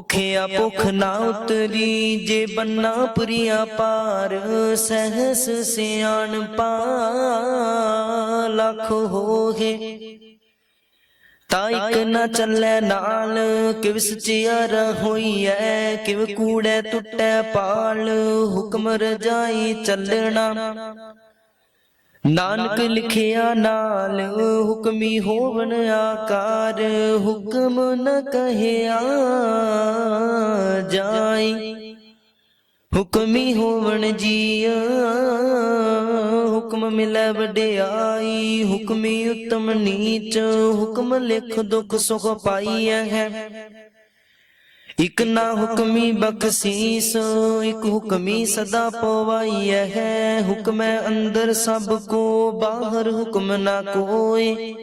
ਭੁਖਿਆ ਭੁਖ ਨਾ ਉਤਰੀ, ਜੇ ਬੰਨਾ ਪ੍ਰਿਆ ਪਾਰ ਸਹਸ ਸਿਆਣ ਪਾ ਲਖ ਹੋਗੇ ਤਾ ਨਾ ਚੱਲੇ ਨਾਲ, ਕਿਵ ਸਚਿਆਰ ਹੋਈਐ ਕਿਵ ਕੂੜੇ ਟੁੱਟੈ ਪਾਲ, ਹੁਕਮ ਰਜਾਈ ਚੱਲਣਾ। ਨਾਨਕ ਲਿਖਿਆ ਨਾਲ ਹੁਕਮੀ ਹੋਵਨ ਆਕਾਰ ਹੁਕਮ ਨ ਕਹਿਆ ਜਾਈ ਹੁਕਮੀ ਹੋਵਨ ਜੀਆ ਹੁਕਮ ਮਿਲੈ ਵਡਿਆਈ ਹੁਕਮੀ ਉਤਮ ਨੀਚ ਹੁਕਮ ਲਿਖ ਦੁਖ ਸੁਖ ਪਾਈਐ ਹੈ। ਇਕ ਨਾ ਹੁਕਮੀ ਬਖਸ਼ੀਸ, ਇਕ ਹੁਕਮੀ ਸਦਾ ਪਵਾਈਐ ਹੈ। ਹੁਕਮੈ ਅੰਦਰ ਸਭ ਕੋ, ਬਾਹਰ ਹੁਕਮ ਨਾ ਕੋਏ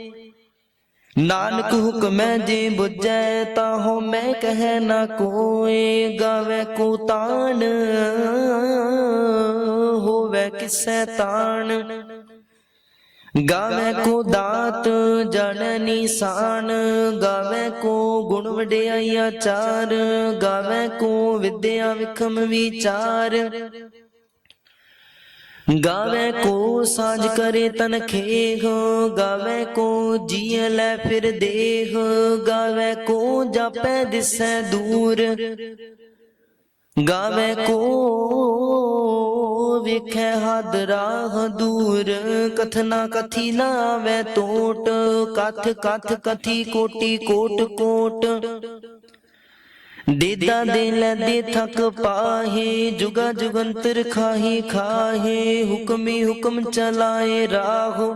ਨਾਨਕ ਹੁਕਮੈ ਜੇ ਬੁਝੈ ਤਾਂ ਹੋ ਮੈਂ ਕਹੈ ਨਾ ਕੋਏ ਗਾਵੇ ਕੋ ਤਾਣ, ਹੋਵੇ ਕਿਸੈ ਤਾਣ। ਗਾਵੇ ਕੋ ਦਾਤ ਜਨ ਨਿਸ਼ਾਨ ਗਾਵੇ ਕੋ ਗੁਣ ਵਡਿਆਈ ਆਚਾਰ ਗਾਵੇ ਕੋ ਵਿਦਿਆ ਵਿਖਮ ਵਿਚਾਰ। ਗਾਵੇ ਕੋ ਸਾਜ ਕਰੇ ਤਨ ਖੇਹ ਗਾਵੇ ਕੋ ਜੀਅ ਲੈ ਫਿਰ ਦੇਹ ਗਾਵੇ ਕੋ ਜਾਪੈ ਦਿਸੈ ਦੂਰ। ਗਾਵੇ ਕੋ ਵੇਖੈ ਹਦ ਰਾਹ ਦੂਰ, ਕਥਨਾ ਕਥੀ ਨਾ ਆਵੇ ਟੋਟ ਕਥ ਕਥ ਕਥੀ ਕੋਟੀ ਕੋਟ ਕੋਟ। ਦੇਦਾ ਦੇ ਲੈਦੇ ਥਕ ਪਾਹੇ, ਜੁਗਾ ਜੁਗੰਤਰ ਖਾਹੀ ਖਾਹੇ, ਹੁਕਮੀ ਹੁਕਮ ਚਲਾਏ ਰਾਹੋ।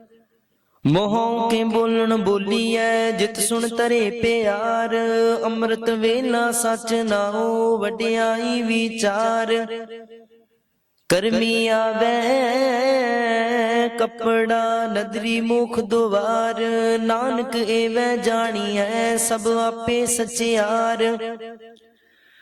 ਮੋਹੋਂ ਕੇ ਬੋਲਣ ਬੋਲੀਐ, ਜਿਤ ਸੁਣ ਤਰੇ ਪਿਆਰ। ਅੰਮ੍ਰਿਤ ਵੇਲਾ ਸਚ ਨਾਉ, ਵਡਿਆਈ ਵਿਚਾਰ। ਕਰਮੀ ਆਵੇ, ਕਪੜਾ ਨਦਰੀ ਮੁਖ ਦੁਆਰ। ਨਾਨਕ ਏਵੈ ਜਾਣੀਐ, ਸਭ ਆਪੇ ਸਚਿਆਰ।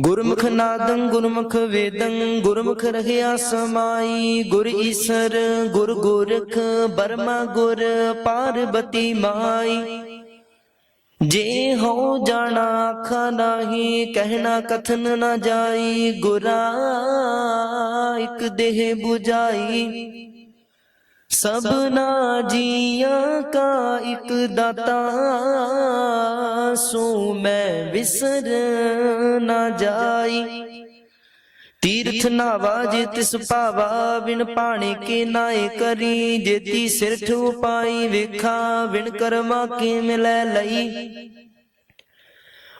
ਗੁਰਮੁਖ ਨਾਦੰ, ਗੁਰਮੁਖ ਵੇਦੰ, ਗੁਰਮੁਖ ਰਹਿਆ ਸਮਾਈ। ਗੁਰ ਈਸਰ, ਗੁਰ ਗੋਰਖ, ਬਰਮਾ ਗੁਰ, ਪਾਰਬਤੀ ਮਾਈ। ਜੇ ਹੋ ਜਾਣਾ ਆਖਾ ਨਾਹੀ, ਕਹਿਣਾ ਕਥਨ ਨਾ ਜਾਈ। ਗੁਰਾ ਇਕ ਦੇਹ 부ਜਾਈ ਸਭਨਾ ਜੀਆਂ ਕਾ ਇਕ ਦਾਤਾ ਸੋ ਮੈਂ ਵਿਸਰ ਨਾ ਜਾਈ। ਤੀਰਥ ਨਾਵਾ ਜੇ ਤਿਸ ਭਾਵਾ ਵਿਣ ਪਾਣੇ ਕੇ ਨਾਏ ਕਰੀ ਜੇਤੀ ਸਿਰ ਠੂ ਪਾਈ ਵੇਖਾ ਵਿਣ ਕਰਮਾ ਕੇ ਮਿਲੈ ਲਈ।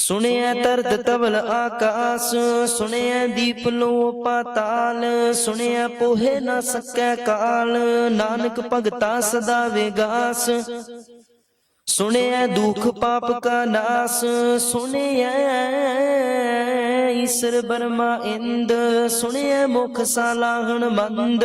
ਸੁਣਿਐ ਤਰਤ ਤਵਲ ਆਕਾਸ ਸੁਣਿਐ ਦੀਪ ਲੋ ਪਾਤਾਲ ਸੁਣਿਐ ਪੋਹੇ ਨਾ ਸਕੈ ਕਾਲ ਨਾਨਕ ਭਗਤਾ ਸਦਾ ਵਿਗਾਸ। ਸੁਣਿਐ ਦੁਖ ਪਾਪ ਕਾ ਨਾਸ। ਸੁਣਿਐ ਈਸ਼ਰ ਬਰਮਾ ਇੰਦ। ਸੁਣਿਐ ਮੁਖ ਸਾਲਾਹਣ ਮੰਦ।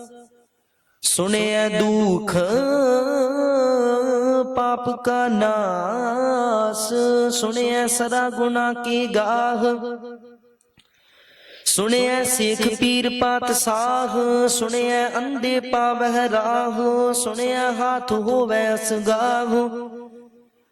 ਸੁਣਿਆ ਦੁਖ, ਪਾਪ ਕਾ ਨਾਸ। ਸੁਣਿਆ ਸਦਾ ਗੁਨਾ ਕੀ ਗਾਹ। ਸੁਣਿਆ ਸਿੱਖ ਪੀਰ ਪਤ ਸਾਹ। ਸੁਣਿਆ ਅੰਧੇ ਪਾਵਹਿ ਰਾਹ। ਸੁਣਿਆ ਹਾਥ ਹੋਵੈ ਅਸਗਾਹ।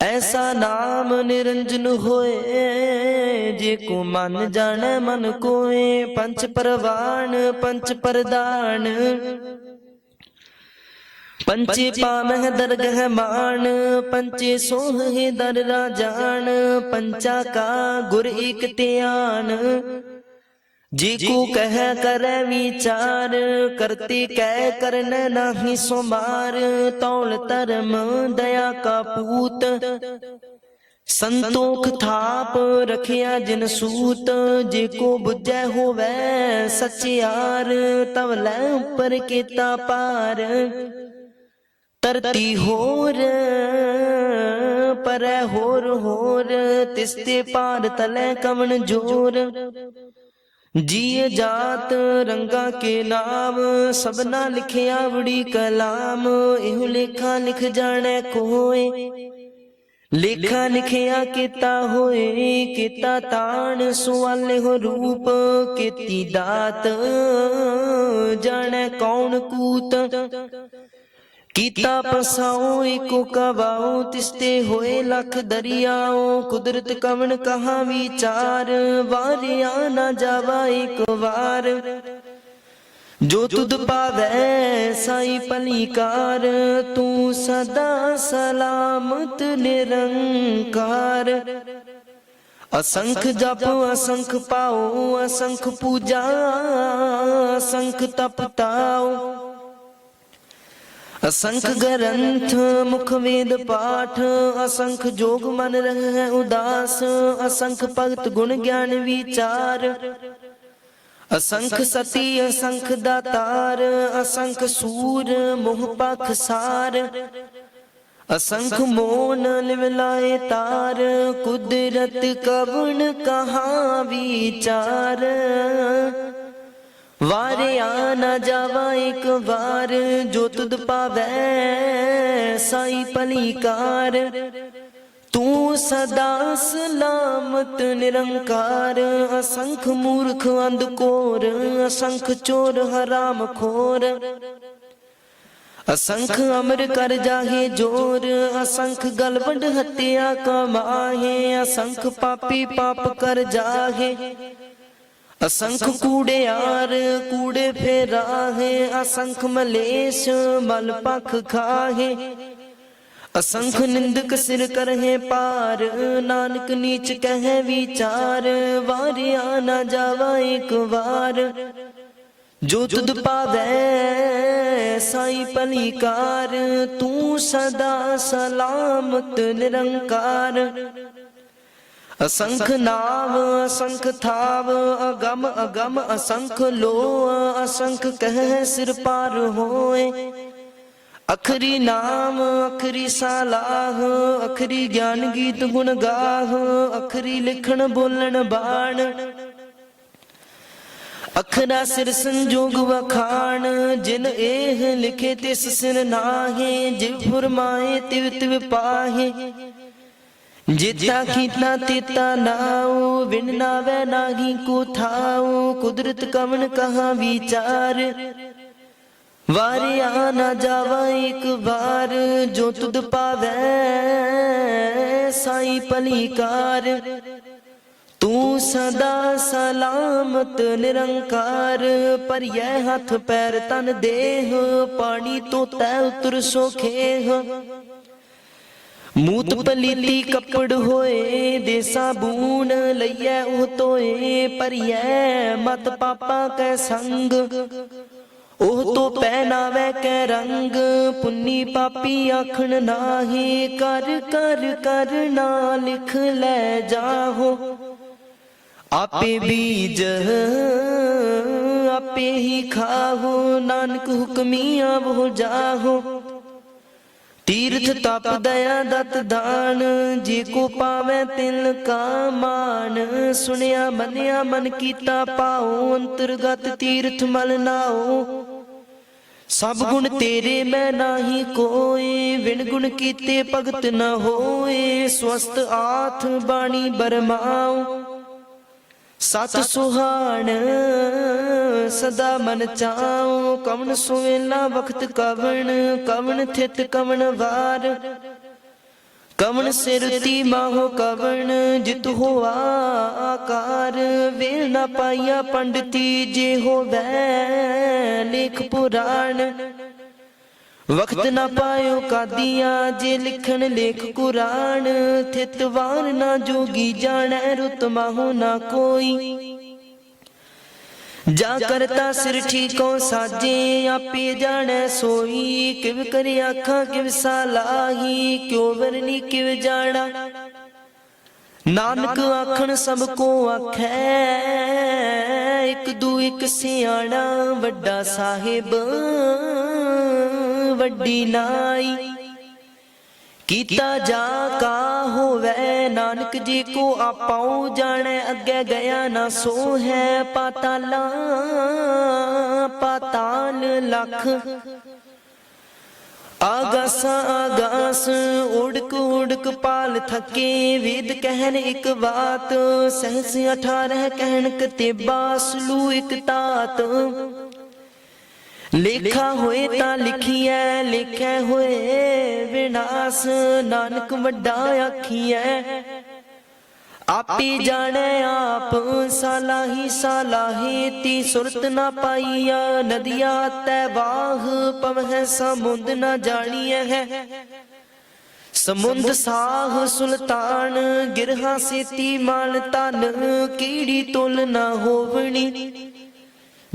ਐਸਾ ਨਾਮ ਨਿਰੰਜਨ ਹੋਏ ਜੇ ਕੋ ਮਨ ਜਾਣੈ ਮਨ ਕੋਏ। ਪੰਚ ਪਰਵਾਨ ਪੰਚ ਪ੍ਰਦਾਨ। ਪੰਚੇ ਪਾਵਹਿ ਦਰਗਹਿ ਮਾਨ। ਪੰਚੇ ਸੋਹੇ ਦਰ ਰਾਜਾਨ। ਪੰਚਾ ਕਾ ਗੁਰ ਏਕ ਧਿਆਨ। ਜੀ ਕੋ ਕਹਿ ਕਰੈ ਵਿਚਾਰ ਕਰਤੇ ਕਹਿ ਕਰਨ ਨਾਹੀ ਸੁਮਾਰ ਤੌਲ ਧਰਮ ਦਇਆ ਕਾ ਪੂਤ। ਸੰਤੋਖ ਥਾਪ ਰਖਿਆ ਜਿਨ ਸੂਤ ਜੇ ਕੋ ਬੁੱਝੈ ਹੋਵੈ ਸਚਿਆਰ ਤਵ ਲੈ ਉੱਪਰ ਕੀਤਾ ਪਾਰ ਤਰਤੀ ਹੋਰ ਪਰੈ ਹੋਰ ਹੋਰ ਤਿਸਤੇ ਪਾਰ ਤਲੇ ਕਵਣ ਜੋਰ। ਜੀਏ ਜਾਤ ਰੰਗਾ ਕੇ ਨਾਮ, ਸਭਨਾ ਲਿਖਿਆ ਵੜੀ ਕਲਾਮ, ਇਹੋ ਲੇਖਾ ਲਿਖ ਜਾਣੈ ਕੋਏ। ਲੇਖਾ ਲਿਖਿਆ ਕੀਤਾ ਹੋਏ, ਕੀਤਾ ਤਾਣ ਸੁਵਾਲੇ ਹੋ ਰੂਪ, ਕੀਤੀ ਦਾਤ, ਜਾਣੈ ਕੌਣ ਕੂਤ। ਕੀਤਾ ਪਸਾਉ ਏਕੋ ਕਵਾਉ, ਤਿਸਤੇ ਹੋਏ ਲਖ ਦਰਿਆਉ, ਕੁਦਰਤ ਕਵਣ ਕਹਾ ਵਿਚਾਰ, ਵਾਰਿਆ ਨਾ ਜਾਵਾ ਏਕ ਵਾਰ। ਜੋ ਤੁਧ ਪਾਵੈ ਸਾਈ ਭਲੀਕਾਰ, ਤੂੰ ਸਦਾ ਸਲਾਮਤ ਨਿਰੰਕਾਰ। ਅਸੰਖ ਜਪ, ਅਸੰਖ ਪਾਉ, ਅਸੰਖ ਪੂਜਾ, ਅਸੰਖ ਤਪ ਤਾਉ ਅਸੰਖ ਗ੍ਰੰਥ, ਮੁਖ ਵੇਦ ਪਾਠ, ਅਸੰਖ ਜੋਗ ਮਨ ਰਹਿ ਉਦਾਸ, ਅਸੰਖ ਭਗਤ ਗੁਣ ਗਿਆਨ ਵਿਚਾਰ। ਅਸੰਖ ਸਤੀ, ਅਸੰਖ ਦਾਤਾਰ, ਅਸੰਖ ਸੂਰ, ਮੋਹ ਪਖ ਸਾਰ। ਅਸੰਖ ਮੋਨ ਲਿਵਲਾਏ ਤਾਰ, ਕੁਦਰਤ ਕਵਣ ਕਹਾ ਵਿਚਾਰ। ਵਾਰਿਆ ਨਾ ਜਾਵਾ ਇੱਕ ਵਾਰ, ਜੋ ਤੁਧ ਪਾਵੈ ਸਾਈ ਭਲੀਕਾਰ। ਤੂੰ ਸਦਾ ਸਲਾਮਤ ਨਿਰੰਕਾਰ, ਅਸੰਖ ਮੂਰਖ ਅੰਧਕੋਰ ਅਸੰਖ ਚੋਰ ਹਰਾਮ ਖੋਰ। ਅਸੰਖ ਅਮਰ ਕਰ ਜਾਹੇ ਜੋਰ, ਅਸੰਖ ਗਲਵੰਡ ਹੱਤਿਆ ਕਮਾਹੇ, ਅਸੰਖ ਪਾਪੀ ਪਾਪ ਕਰ ਜਾਹੇ। ਅਸੰਖ ਕੂੜਿਆਰ ਕੂੜੇ ਫੇਰਾਹੇ, ਅਸੰਖ ਮਲੇਸ਼ ਮਲ ਪਖ ਖਾਹੇ। ਅਸੰਖ ਨਿੰਦਕ ਸਿਰ ਕਰਹਿ ਪਾਰ ਨਾਨਕ ਨੀਚ ਕਹਿ ਵਿਚਾਰ, ਵਾਰਿਆ ਨਾ ਜਾਵਾ ਇੱਕ ਵਾਰ। ਜੋ ਤੁਧ ਪਾਵੈ ਸਾਈ ਭਲੀਕਾਰ, ਤੂੰ ਸਦਾ ਸਲਾਮਤ ਨਿਰੰਕਾਰ। ਅਸੰਖ ਨਾਮ ਅਸੰਖ ਥਾਵ, ਅਗਮ ਅਗਮ, ਅਸੰਖ ਲੋ ਅਸੰਖ ਕਹਿ ਸਿਰ ਪਾਰ ਹੋਏ। ਅਖਰੀ ਨਾਮ, ਅਖਰੀ ਸਲਾਹ, ਅਖਰੀ ਗਿਆਨ ਗੀਤ ਗੁਣ ਗਾਹ, ਅਖਰੀ ਲਿਖਣ ਬੋਲਣ ਬਾਣ। ਅਖਰਾ ਸਿਰ ਸੰਜੋਗ ਵਖਾਣ, ਜਿਨ ਇਹ ਲਿਖੇ ਤਿਸ ਸਿਰ ਨਾਹੇ, ਜਿਵ ਫਰਮਾਏ ਤਿਵ ਤਿਵ ਪਾਹੇ। ਜਿਤਾ ਕੀਤਾ ਤੀਤਾ ਨਾਉ ਵਿਣ ਨਾਵੇ ਨਾਹੀ ਕੋ ਥਾਉ, ਕੁਦਰਤ ਕਵਨ ਕਹਾ ਵਿਚਾਰ? ਵਾਰਿਆ ਨਾ ਜਾਵਾ ਇੱਕ ਵਾਰ, ਜੋ ਤੁਧ ਪਾਵੈ ਸਾਈ ਭਲੀਕਾਰ। ਤੂੰ ਸਦਾ ਸਲਾਮਤ ਨਿਰੰਕਾਰ ਪਰਿਐ ਹੱਥ ਪੈਰ ਤਨ ਦੇਹ, ਪਾਣੀ ਤੋਂ ਤੈ ਉਤਰ ਸੋਖੇਹ ਮੂਤ ਪਲੀਤੀ ਕੱਪੜ ਹੋਏ ਦੇ ਸਾਬੂਨ ਲਈਐ ਉਹ ਤੋਏ ਪਰਿਐ ਮਤ ਪਾਪਾ ਕੈ ਸੰਗ। ਉਹ ਤੋ ਪਹਿਨਾਵੇ ਕੈ ਰੰਗ ਪੁੰਨੀ ਪਾਪੀ ਆਖਣ ਨਾਹੀ ਕਰ ਕਰ ਕਰ ਨਾ ਲਿਖ ਲੈ ਜਾਹੋ। ਆਪੇ ਬੀਜ ਆਪੇ ਹੀ ਖਾਹੋ ਨਾਨਕ ਹੁਕਮੀ ਆਵੋ ਜਾਹੋ। ਤੀਰਥ ਤਪ ਦਇਆ ਦਤ ਦਾਨ, ਜੇ ਕੋ ਪਾਵੇ ਤਿਲ ਕਾ ਮਾਨ। ਸੁਣਿਆ, ਮੰਨਿਆ, ਮਨ ਕੀਤਾ ਪਾਉ ਅੰਤਰਗਤ ਤੀਰਥ ਮਲ ਨਾਓ ਸਭ ਗੁਣ ਤੇਰੇ ਮੈਂ ਨਾਹੀ ਕੋਏ ਵਿਣ ਗੁਣ ਕੀਤੇ ਭਗਤ ਨਾ ਹੋਏ। ਸਵਸਤ ਆਥ ਬਾਣੀ ਬਰਮਾਉ। ਸਤ ਸੁਹਾਣ ਸਦਾ ਮਨ ਚਾਉ ਕਵਨ ਸੁਵੇਲਾ ਵਖਤ ਕਵਨ ਕਵਨ ਥਿਤ ਕਵਨ ਵਾਰ। ਕਵਨ ਸਿਰ ਤੀ ਮਾਹੋ ਕਵਨ ਜਿਤ ਹੋਆ ਆਕਾਰ। ਵੇਲ ਨਾ ਪਾਈਆ ਪੰਡਤੀ ਜੇ ਹੋਵੇ ਲੇਖ ਪੁਰਾਣ। ਵਕਤ ਨਾ ਪਾਇਓ ਕਾਦੀਆਂ, ਜੇ ਲਿਖਣ ਲੇਖ ਕੁਰਾਨ, ਥਿਤ ਨਾ ਜੋਗੀ ਜਾਣੈ, ਰੁਤ ਮਾਹੋ ਨਾ ਕੋਈ। ਜਾ ਕਰਤਾ ਸਿਰ ਠੀਕੋ ਸਾਜੇ, ਆਪੇ ਜਾਣੈ ਸੋਈ। ਕਿਵ ਕਰਿ ਆਖਾਂ, ਕਿਵ ਸਾਲਾਹੀ ਕਿਉ ਵਰਨੀ ਕਿਵ ਜਾਣਾ। ਨਾਨਕ ਆਖਣ, ਸਭ ਕੋ ਆਖੈ, ਇੱਕ ਦੂ ਇੱਕ ਸਿਆਣਾ, ਵੱਡਾ ਸਾਹਿਬ। ਵੱਡੀ ਨਾਈ। ਕੀਤਾ ਜਾ ਕਾ ਹੋਵੇ ਨਾਨਕ ਜੀ ਕੋ ਆਪਾਉ ਜਾਣੈ, ਅੱਗੇ ਗਿਆ ਨਾ ਸੋ ਹੈ ਪਾਤਾਲਾ, ਪਾਤਾਲ ਲਖ। ਆਗਾਸ ਆਗਾਸ, ਉੜਕ ਉੜਕ ਪਾਲ ਥਕੇ, ਵੇਦ ਕਹਿਣ ਇੱਕ ਬਾਤ, ਸਹਸ 18 ਕਹਿਣ ਕਤੇਬਾ ਸਲੂ ਇੱਕ ਤਾਤ। ਲੇਖਾ ਹੋਏ ਤਾਂ ਲਿਖੀਐ, ਲਿਖੈ ਹੋਏ ਵਿਨਾਸ਼। ਨਾਨਕ ਵੱਡਾ ਆਖੀਐ, ਆਪੇ ਜਾਣੈ ਆਪ, ਸਾਲਾਹੀ ਸਾਲਾਹੀ ਤੀ ਸੁਰਤ ਨਾ ਪਾਈਆ। ਨਦੀਆਂ ਤੈ ਬਾਹ, ਪਵਹਿ ਸਮੁੰਦ ਨਾ ਜਾਣੀਐ ਹੈ। ਸਮੁੰਦ ਸਾਹ ਸੁਲਤਾਨ, ਗਿਰਹਾ ਸੇਤੀ ਮਾਨ ਤਨ ਕੀੜੀ ਤੁਲ ਨਾ ਹੋਵਣੀ।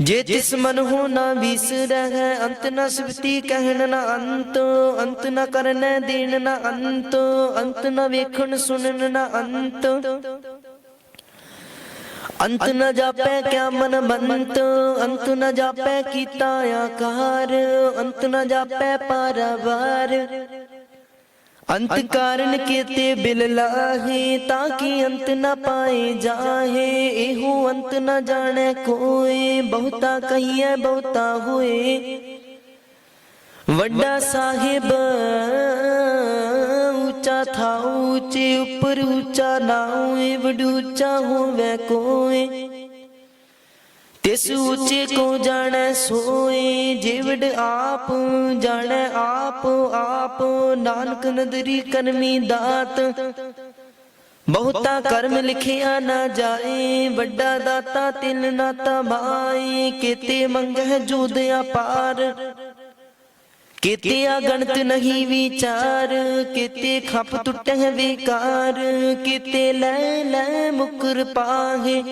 ਜੇ ਤਿਸ ਹੋ ਨਾ ਵਿਸਰਹਿ ਅੰਤ ਨ ਸਿਫਤੀ ਕਹਿਣ ਨ ਅੰਤ ਅੰਤ ਨ ਕਰਨੈ ਦੇਣ ਨ ਅੰਤ ਅੰਤ ਨ ਵੇਖਣ ਸੁਣਨ ਨ ਅੰਤ। ਅੰਤ ਨ ਜਾਪੈ ਕਿਆ ਮਨ ਬੰਤ, ਅੰਤ ਨ ਜਾਪੈ ਕੀਤਾ ਆਕਾਰ, ਅੰਤ ਨ ਜਾਪੈ ਪਾਰਵਾਰ। ਅੰਤ ਕਾਰਨ ਕੀਤੇ ਬਿਲ ਲਾਹੇ ਤਾਂ ਕਿ ਅੰਤ ਨ ਪਾਏ ਜਾਹੇ, ਇਹੋ ਅੰਤ ਨ ਜਾਣੈ ਕੋਏ, ਬਹੁਤਾ ਕਹੀਐ, ਬਹੁਤਾ ਹੋਏ। ਵੱਡਾ ਸਾਹਿਬ, ਉੱਚਾ ਥਾ ਉੱਚੇ, ਉੱਪਰ ਉੱਚਾ ਨਾਉਏ ਏ ਵਡੂਚਾ ਹੋਵੇ ਕੋਏ। ਤਿਸ ਉੱਚੇ ਕੋ ਜਾਣੈ ਸੋਏ, ਜਿਵੜ ਆਪ ਜਾਣੈ ਆਪ ਆਪ ਨਾਨਕ ਨਦਰੀ ਕਰਮੀ ਦਾਤ। ਬਹੁਤਾ ਕਰਮ ਲਿਖਿਆ ਨਾ ਜਾਏ, ਵੱਡਾ ਦਾਤਾ ਤਿਲ ਨਾ ਤਮਾਏ ਕਿਤੇ ਮੰਗਹਿ ਜੂਦ ਅਪਾਰ ਕਿਤੇ ਅਗਣਤ ਨਹੀਂ ਵਿਚਾਰ, ਕਿਤੇ ਖਪ ਟੁੱਟਹਿ ਵਿਕਾਰ, ਕਿਤੇ ਲੈ ਲੈ ਮੁਕਰ ਪਾਹੇ।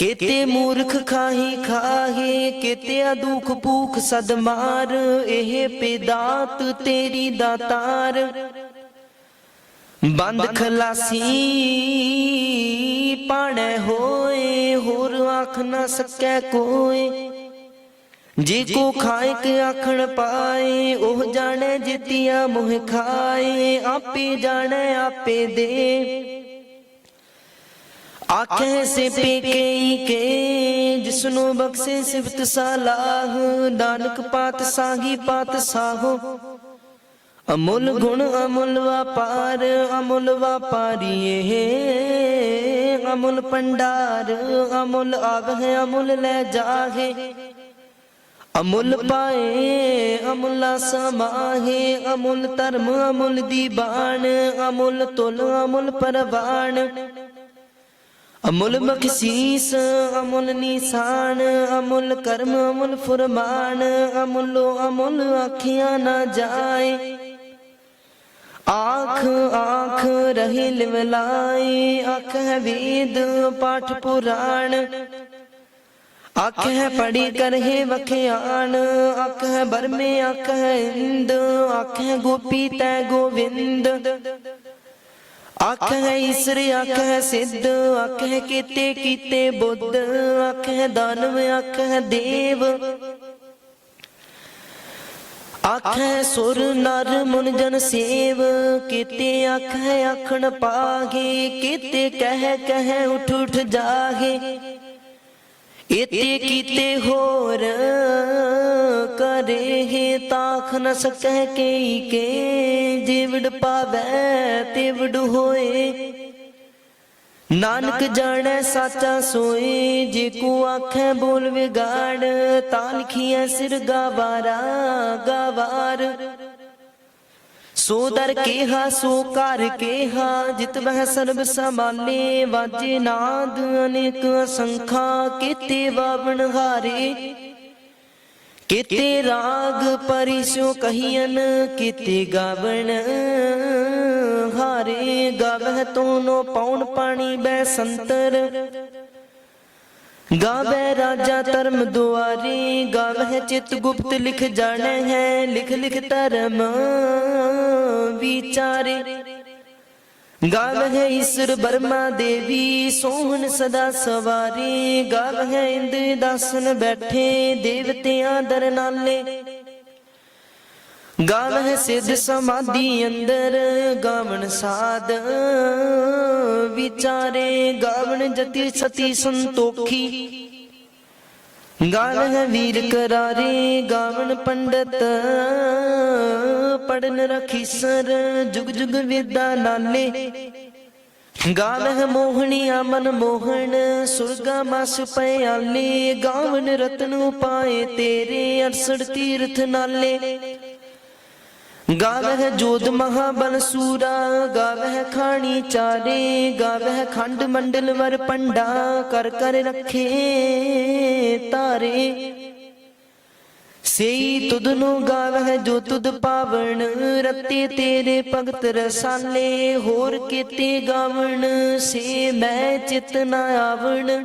ਕਿਤੇ ਮੂਰਖ ਖਾਹੀ ਖਾਹੇ ਕਿਤੇ ਦੁਖ ਭੂਖ ਸਦ ਮਾਰ, ਇਹ ਪੇਦਾਤ ਤੇਰੀ ਦਾਤਾਰ ਬੰਦ ਖਲਾਸੀ ਪਾਣੈ ਹੋਏ, ਹੋਰ ਆਖ ਨਾ ਸਕੈ ਕੋਏ। ਜੇ ਕੋ ਖਾਏ ਕੇ ਆਖਣ ਪਾਏ, ਉਹ ਜਾਣੇ ਜਿਤਿਆ ਮੋਹ ਖਾਏ, ਆਪੇ ਜਾਣੇ ਆਪੇ ਦੇ। ਆਖੇ ਸੇ ਪੇਕੇ ਕੇ ਜਿਸਨੂੰ ਬਖਸ਼ੇ ਸਿਫਤ ਸਲਾਹ, ਨਾਨਕ ਪਾਤ ਸਾਗੀ ਪਾਤ ਸਾਹੋ। ਅਮੁੱਲ ਗੁਣ ਅਮੁੱਲ ਵਪਾਰ, ਅਮੁੱਲ ਵਪਾਰੀਏ, ਅਮੁੱਲ ਪੰਡਾਰ ਅਮੁੱਲ ਆਵਹਿ, ਅਮੁੱਲ ਲੈ ਜਾਹੇ। ਅਮੁੱਲ ਪਾਏ, ਅਮੁੱਲਾ ਸਮਾਹੇ, ਅਮੁੱਲ ਧਰਮ ਅਮੁੱਲ ਦੀਬਾਨ ਅਮੁੱਲ ਤੁਲ ਅਮੁੱਲ ਪਰਵਾਨ ਅਮੁੱਲ ਬਖਸ਼ੀਸ ਅਮੁੱਲ ਨਿਸ਼ਾਨ ਅਮੁੱਲ ਕਰਮ ਅਮੁੱਲ ਫਰਮਾਨ ਅਮੁੱਲੋ ਅਮੁੱਲ ਆਖਿਆ ਨਾ ਜਾਏ। ਆਖ ਆਖ ਰਹੇ ਲਿਵਲਾਈ ਆਖ ਹੈ ਵੇਦ ਪਾਠ ਪੁਰਾਣ। ਅੱਖ ਹੈ ਪੜੀ ਕਰਹਿ ਵਖਿਆਣ ਅੱਖ ਹੈ ਬਰਮੇ ਅੱਖ ਹੈ ਇੰਦ ਅੱਖ ਹੈ ਗੋਪੀ ਤੈ ਗੋਵਿੰਦ। ਅੱਖ ਹੈ ਈਸਰ ਅੱਖ ਸਿੱਧ ਅੱਖ ਕੀਤੇ ਕੀਤੇ ਬੁੱਧ ਅੱਖ ਦਾਨਵ ਅੱਖ ਦੇਵ। ਅੱਖ ਸੁਰ, ਨਰ, ਮੁਨ, ਜਨ, ਸੇਵ, ਕੀਤੇ ਅੱਖ ਹੈ ਆਖਣ ਪਾਗੇ, ਕੀਤੇ ਕਹਿ ਕਹਿ, ਉਠ ਉਠ ਜਾਗੇ। ਇਤੇ ਕੀਤੇ ਹੋਰ ਕਰੇ ਤਾਖ ਨ ਸਕੈ ਕੇ ਕੇ, ਜਿਵੜ ਪਾਵੈ ਤਿਵੜ ਹੋਏ। ਨਾਨਕ ਜਾਣੈ ਸਾਚਾ ਸੋਏ, ਜੇ ਕੋ ਆਖੈ ਬੋਲ ਵਿਗਾੜ ਤਾਂ ਲਿਖੀਐ ਸਿਰ ਗਵਾਰਾ, ਗਵਾਰ। ਸੋ ਦਰ ਕੇਹਾ ਸੋ ਕਰ ਕੇਹਾ, ਜਿਤ ਬਹਿ ਸਰਬ ਸਮਾਲੇ ਵਾਜੇ ਨਾਦ ਅਨੇਕ ਅਸੰਖਾ, ਕੀਤੇ ਵਾਵਣ ਹਾਰੇ। ਕੀਤੇ ਰਾਗ ਪਰਿਸੋ ਕਹੀਨ ਕੀਤੇ ਗਾਵਣ ਹਾਰੇ। ਗਾਵਹਿ ਤੋਨੋ ਪੌਣ ਪਾਣੀ ਬੈ ਸੰਤਰ। ਗਾਵੇ ਰਾਜਾ ਧਰਮ ਦੁਆਰੇ, ਗਾਵੇ ਚਿਤ ਗੁਪਤ ਲਿਖ ਜਾਣੈ ਹੈ, ਲਿਖ ਲਿਖ ਧਰਮ ਵਿਚਾਰੇ। ਗਾਵੇ ਈਸ਼ਰ ਬਰਮਾ ਦੇਵੀ, ਸੋਹਣ ਸਦਾ ਸਵਾਰੀ, ਗਾਵੇ ਇੰਦ ਦਾਸਨ ਬੈਠੇ, ਦੇਵਤਿਆਂ ਦਰ ਨਾਲੇ ਗਾਵਹਿ ਸਿੱਧ ਸਮਾਧੀ ਅੰਦਰ, ਗਾਵਣ ਸਾਧ। ਵਿਚਾਰੇ ਗਾਵਣ ਜਤੀ ਸਤੀ ਸੰਤੋਖੀ। ਗਾਵਹਿ ਵੀਰ ਕਰਾਰੇ, ਗਾਵਣ ਪੰਡਤ। ਪੜਨ ਰਖੀ ਸਰ, ਜੁਗ ਜੁਗ ਵਿਦਾ ਨਾਲੇ। ਗਾਲ ਹੈ ਮੋਹਣੀ ਮਨ ਮੋਹਣ, ਸੁਰਗਾ ਮਸ ਪਿਆਲੇ। ਗਾਵਨ ਰਤਨ ਪਾਏ ਤੇਰੇ 68 ਤੀਰਥ ਨਾਲੇ। ਗਾਵਹਿ ਜੋਧ ਮਹਾਬਲ ਸੂਰਾ, ਗਾਵਹਿ ਖਾਣੀ ਚਾਰੇ, ਗਾਵਹਿ ਖੰਡ ਮੰਡਲ ਵਰ ਪੰਡਾ, ਕਰ ਕਰ ਰੱਖੇ ਤਾਰੇ। ਸੇਈ ਤੁਧ ਨੂੰ ਗਾਵਹਿ ਜੋ ਤੁਧ ਪਾਵਣ, ਰਤੇ ਤੇਰੇ ਭਗਤ ਰਸਾਲੇ, ਹੋਰ ਕੀਤੇ ਗਾਵਣ, ਸੇ ਮੈਂ ਚਿਤ ਨਾ ਆਵਣ।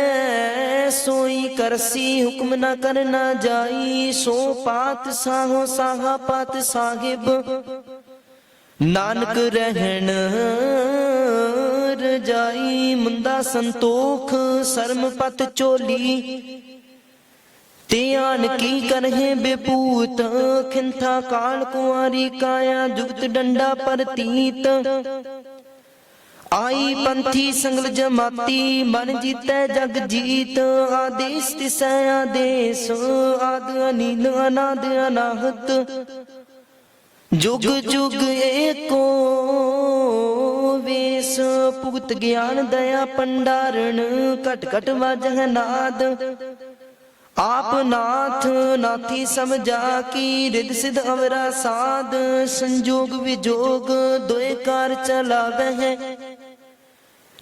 ਸੋਈ ਕਰਸੀ, ਹੁਕਮ ਨਾ ਕਰਨਾ ਜਾਈ। ਸੋ ਪਾਤ ਸਾਹੋ ਸਾਹਾ ਪਾਤ ਸਾਹਿਬ। ਨਾਨਕ ਰਹਿਣ ਰਜਾਈ ਮੁੰਦਾ ਸੰਤੋਖ, ਸਰਮ ਪਤ ਚੋਲੀ। ਧਿਆਨ ਕੀ ਕਰਹਿ ਬੇਪੂਤ, ਖਿੰਥਾ ਕਾਲ ਕੁਆਰੀ ਕਾਇਆ, ਜੁਗਤ ਡੰਡਾ ਪਰਤੀਤ। ਆਈ ਪੰਥੀ ਸੰਗਲ ਜਮਾਤੀ, ਮਨ ਜੀਤੈ ਜਗ ਜੀਤ। ਆਦੇਸ ਤਿਸੈ ਆਦੇਸ ਆਦ ਅਨੀਲ ਅਨਾਦ ਅਨਾਹਤ। ਜੁਗ ਜੁਗ ਏਕੋ ਵੇਸ, ਭੁਗਤ ਗਿਆਨ ਦਇਆ ਪੰਡਾਰਣ। ਘਟ ਘਟ ਵਜਹ ਨਾਦ। ਆਪ ਨਾਥ, ਨਾਥੀ ਸਮਝਾ ਕੀ ਰਿਦ ਸਿਧ ਅਵਰਾ ਸਾਧ ਸੰਜੋਗ ਵਿਜੋਗ, ਦੋਏ ਕਾਰ ਚਲਾਵਹਿ।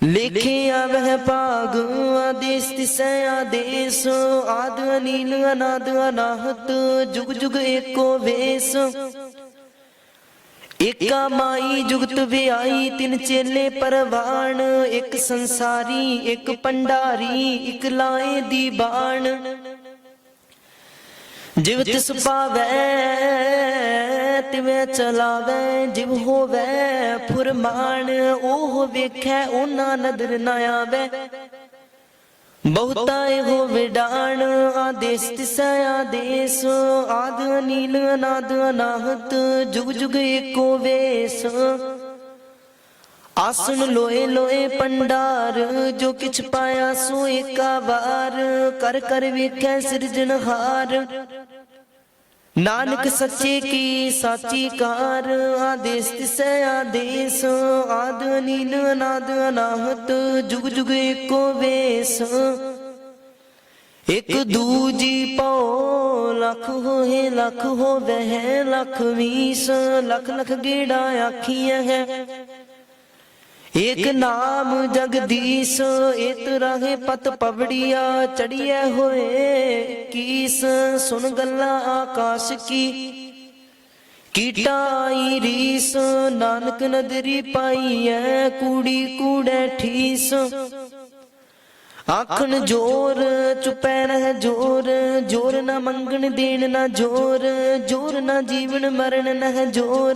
ਲਿਖਿਆ ਆਵਹਿ ਭਾਗ ਆਦੇਸ ਤਿਸੈ ਆਦੇਸ ਆਦ ਅਨੀਲ ਅਨਾਦ ਅਨਾਹਤ, ਜੁਗ ਜੁਗ ਏਕੋ ਵੇਸ। ਏਕਾ ਮਾਈ ਜੁਗਤ ਵਿਆਈ, ਤਿਨ ਚੇਲੇ ਪਰਵਾਣ, ਇੱਕ ਸੰਸਾਰੀ, ਇੱਕ ਪੰਡਾਰੀ, ਇੱਕ ਲਾਏ ਦੀ ਬਾਣ ਜਿਵ ਤਿਸ ਪਾਵੈ ਤਿਵੇਂ ਚਲਾਵੈ, ਜਿਵ ਹੋਵੈ ਫੁਰਮਾਨ, ਉਹ ਵੇਖੈ, ਉਹਨਾਂ ਨਦਰ ਨਾ ਆਵੈ। ਬਹੁਤਾ ਇਹੋ ਵਿਡਾਣ ਆਦੇਸ ਤਿਸੈ ਆਦੇਸ ਆਦ ਅਨੀਲ ਅਨਾਦ ਅਨਾਹਤ, ਜੁਗ ਜੁਗ ਏਕੋ ਵੇਸ। ਆਸਣ ਲੋਏ ਲੋਏ ਪੰਡਾਰ, ਜੋ ਕਿਛ ਪਾਇਆ ਸੋ ਏਕਾ ਵਾਰ, ਕਰ ਕਰ ਵੇਖੈ ਸਿਰਜਣਹਾਰ। ਨਾਨਕ ਸੱਚੇ ਕੀ ਸਾਚੀ ਕਾਰ, ਆਦੇਸ ਤਿਸੈ ਆਦੇਸ, ਆਦ ਨੀਲ ਅਨਾਦ ਅਨਾਹਤ, ਜੁਗ ਜੁਗ ਏਕੋ ਵੇਸ। ਇਕ ਦੂਜੀ ਪਉ ਲੱਖ ਹੋਏ ਲੱਖ ਹੋਵੇ ਹੈ ਲੱਖ ਵੀਸ, ਲੱਖ ਲੱਖ ਗੇੜਾ ਆਖੀਆਂ ਹੈ। ਇਕ ਨਾਮ ਜਗਦੀਸ਼ ਏਤ ਰਾਹੇ ਪਤ ਪਵੜੀਆ ਚੜੀਐ ਹੋਏ ਕੀਸ ਸੁਨ ਗੱਲਾਂ ਆਕਾਸ਼ ਕੀ। ਕੀਟਾਈ ਰੀਸ, ਨਾਨਕ ਨਦਰੀ ਪਾਈਐ, ਕੂੜੀ ਕੂੜੈ ਠੀਸ। ਆਖਣ ਜੋਰ, ਚੁਪੈ ਰਹਿ ਜੋਰ ਜੋਰ ਨਾ ਮੰਗਣ ਦੇਣ ਨਾ ਜੋਰ ਜੋਰ ਨਾ ਜੀਵਨ ਮਰਨ ਨਹ ਜੋਰ।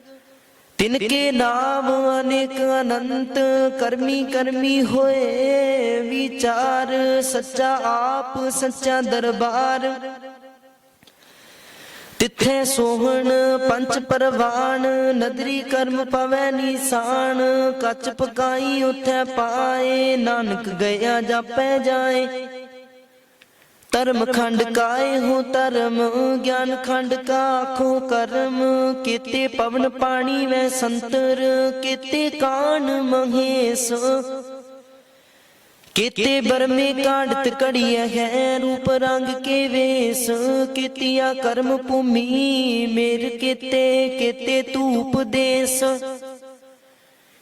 ਤਿਨ ਕੇ ਨਾਮ ਅਨੇਕ ਅਨੰਤ, ਕਰਮੀ ਕਰਮੀ ਹੋਏ, ਵਿਚਾਰ ਸੱਚਾ ਆਪ, ਸੱਚਾ ਦਰਬਾਰ। ਤਿੱਥੇ ਸੋਹਣ ਪੰਚ ਪਰਵਾਨ, ਨਦਰੀ ਕਰਮ ਪਵੈ ਨਿਸ਼ਾਨ, ਕੱਚ ਪਕਾਈ ਉਥੇ ਪਾਏ, ਨਾਨਕ ਗਿਆ ਜਾਪੈ ਜਾਏ। ਧਰਮ ਖੰਡ ਕਾਏ ਹੋ ਧਰਮ ਗਿਆਨ ਖੰਡ ਕਾ ਆਖੋ ਕਰਮ ਕੀਤੇ ਪਵਨ ਪਾਣੀ ਵੈ ਸੰਤਰ ਕੀਤੇ ਕਾਨ ਮਹੇਸ਼। ਕੀਤੇ ਬਰਮੇ ਕਾੜਤ ਕੜੀਐ ਹੈ ਰੂਪ ਰੰਗ ਕੇ ਵੇਸ। ਕੀਤਿਆ ਕਰਮ ਭੂਮੀ ਮੇਰ ਕੀਤੇ ਕੀਤੇ ਧੂਪ ਦੇਸ।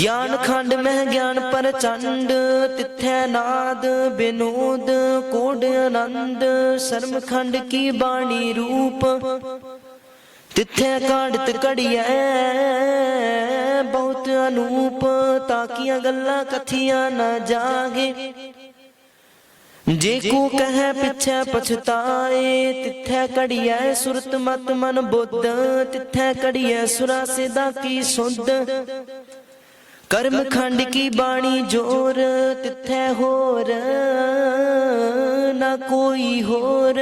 ਗਿਆਨ ਖੰਡ ਮਹਿ ਗਿਆਨ ਪਰਚੰਡ, ਤਿੱਥੈ ਨਾਦ ਬਿਨੋਦ ਕੋਡ ਆਨੰਦ ਸ਼ਰਮ ਖੰਡ ਕੀ ਬਾਣੀ ਰੂਪ। ਤਿੱਥੈ ਕਾੜਤ ਕੜੀਐ ਬਹੁਤ ਅਨੂਪ, ਤਾਕੀਆਂ ਗੱਲਾਂ ਕਥੀਆਂ ਨਾ ਜਾਗੇ। ਜੇ ਕੋ ਕਹੈ ਪਿਛੈ ਪਛਤਾਏ, ਤਿੱਥੈ ਕੜੀਐ ਸੁਰਤ ਮਤ ਮਨ ਬੁੱਧ, ਤਿੱਥੈ ਕੜੀਐ ਸੁਰਾ ਸਿਦਾ ਕੀ ਸੁਧ। ਕਰਮ ਖੰਡ ਕੀ ਬਾਣੀ ਜੋਰ ਤਿੱਥੈ ਹੋਰ ਨਾ ਕੋਈ ਹੋਰ।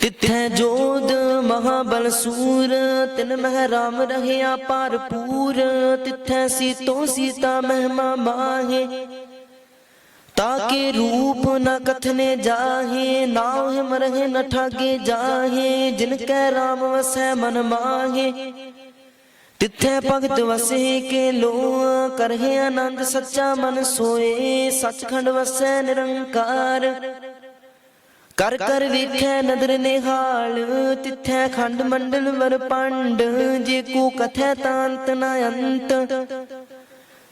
ਤਿੱਥੈ ਜੋਦ ਮਹਾਬਲ ਸੂਰ ਤਿਨ ਮਹਿ ਰਾਮ ਰਹਿਆ ਭਰਪੂਰ। ਤਿੱਥੈ ਸੀਤੋ ਸੀਤਾ ਮਹਿਮਾ ਮਾਹੇ ਤਾਕੇ ਰੂਪ ਨ ਕਥਨੇ ਜਾਹੇ ਨਾਹਿ ਮਰਹਿ ਨ ਠਾਗੇ ਜਾਹੇ। ਜਿਨ ਕੈ ਰਾਮ ਵਸੈ ਮਨ ਮਾਹੇ ਤਿੱਥੈ ਭਗਤ ਵਸੇ ਕੇ ਲੋ ਕਰਹਿ ਆਨੰਦ ਸੱਚਾ ਮਨ ਸੋਏ, ਸਚਖੰਡ ਵਸੈ ਨਿਰੰਕਾਰ। ਕਰ ਕਰ ਵੇਖੈ ਨਦਰ ਨਿਹਾਲ, ਤਿੱਥੈ ਖੰਡ ਮੰਡਲ ਵਰ ਪੰਡ, ਜੇ ਕੋ ਕਥੈ ਤਾਂਤ ਨ ਅੰਤ।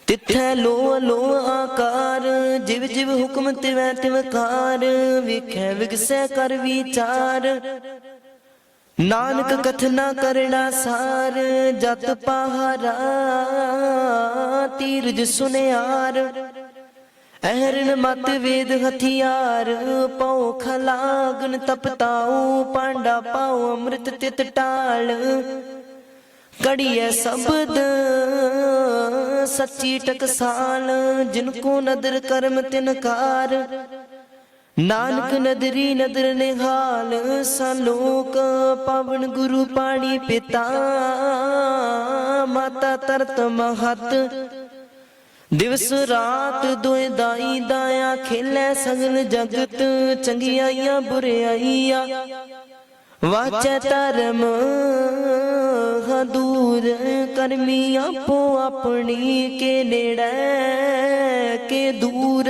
ਤਿੱਥੈ ਲੋ ਲੋ ਆਕਾਰ, ਜਿਵ ਜਿਵ ਹੁਕਮ ਤਿਵੈ ਤਿਵਕਾਰ ਵੇਖੈ ਵਿਗਸੈ ਕਰ ਵਿਚਾਰ। ਨਾਨਕ ਕਥਨਾ ਕਰਣਾ ਸਾਰ, ਜਤ ਪਹਾਰਾ, ਤੀਰਜ ਸੁਨਿਆਰ। ਅਹਰਨ ਮਤ ਵੇਦ ਹਥਿਆਰ, ਪਉ ਖਲਾਗਨ ਤਪਤਾਉ, ਪਾਂਡਾ ਪਾਉ ਅੰਮ੍ਰਿਤ ਤਿਤ ਟਾਲ। ਕੜੀਐ ਸ਼ਬਦ, ਸੱਚੀ ਟਕਸਾਲ, ਜਿਨ ਕੋ ਨਦਰ ਕਰਮ ਤਿਨਕਾਰ ਨਾਨਕ ਨਦਰੀ ਨਦਰ ਨਿਹਾਲ, ਸਲੋਕ ਪਵਨ ਗੁਰੂ ਪਾਣੀ ਪਿਤਾ। ਮਾਤਾ ਤਰਤ ਮਹਤ, ਦਿਵਸ ਰਾਤ ਦੋਇ ਦਾਈ ਦਾਇਆ ਖੇਲੇ ਸਗਲ ਜਗਤ, ਚੰਗਿਆਈਆਂ ਬੁਰਿਆਈਆਂ। ਵਾਚੈ ਧਰਮ ਦੂਰ ਕਰਮੀ ਆਪੋ ਆਪਣੀ, ਕੇ ਨੇੜੇ, ਕੇ ਦੂਰ।